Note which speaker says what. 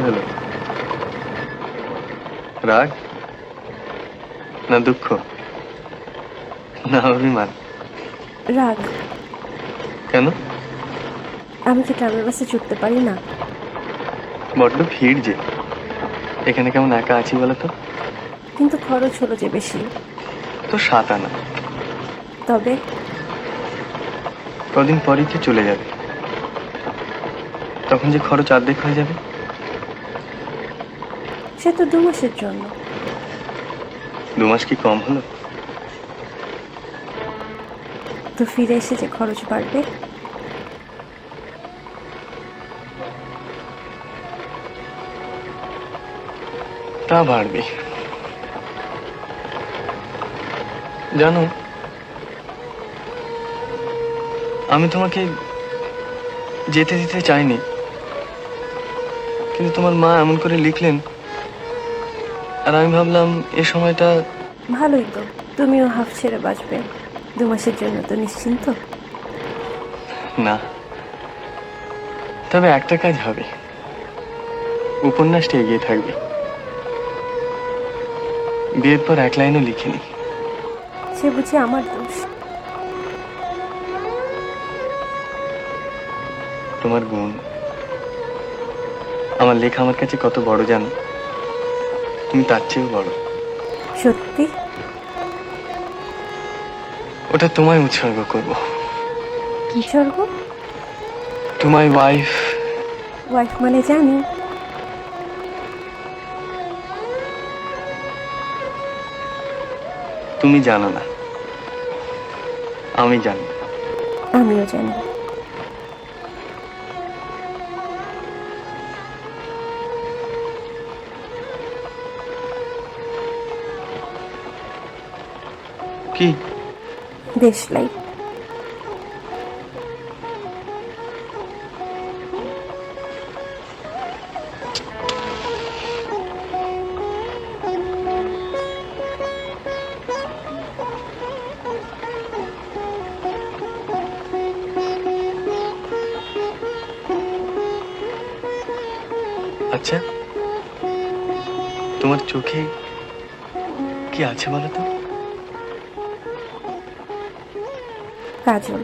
Speaker 1: হলো? রাগ? না দুঃখ? না অভিমান?
Speaker 2: রাগ।
Speaker 1: কেন?
Speaker 2: আমি কি ট্রাভেল বাসে চড়তে পারি না।
Speaker 1: বড্ড ভিড় যে। এখানে কেমন একা আছি বলো তো?
Speaker 2: কিন্তু খরচ হলো যে বেশি।
Speaker 1: তো সাত আনা।
Speaker 2: তবে?
Speaker 1: কদিন পরেই তো চলে যাবে। তখন যে খরচ অর্ধেক হয়ে যাবে।
Speaker 2: সে তো দু মাসের জন্য।
Speaker 1: দু মাস কি কম হলো?
Speaker 2: তো ফিরে এসে যে খরচ বাড়বে?
Speaker 1: তা বাড়বে। জানো আমি তোমাকে যেতে দিতে চাইনি কিন্তু তোমার মা এমন করে লিখলেন আর আমি ভাবলাম এ সময়টা
Speaker 2: ভালোই তো তুমিও হাফ ছেড়ে বাঁচবে। দু মাসের জন্য তো নিশ্চিন্ত।
Speaker 1: না। তবে একটা কাজ হবে। উপন্যাসটা এগিয়ে থাকবে। বিয়ের পর এক লাইনও লিখিনি।
Speaker 2: সে বুঝি আমার দোষ।
Speaker 1: তোমার গুণ আমার লেখা আমার কাছে কত বড় জানো। তুমি তার চেয়েও বড়।
Speaker 2: সত্যি?
Speaker 1: ওটা তোমায় উৎসর্গ করব।
Speaker 2: কি স্বর্গ
Speaker 1: তোমায় ওয়াইফ
Speaker 2: ওয়াইফ মানে জানি।
Speaker 1: তুমি জানো না। আমি জানি।
Speaker 2: আমিও জানি।
Speaker 1: কি?
Speaker 2: দেশলাই
Speaker 1: আচ্ছা তোমার চোখে কি আছে বলো তো?
Speaker 2: 干净。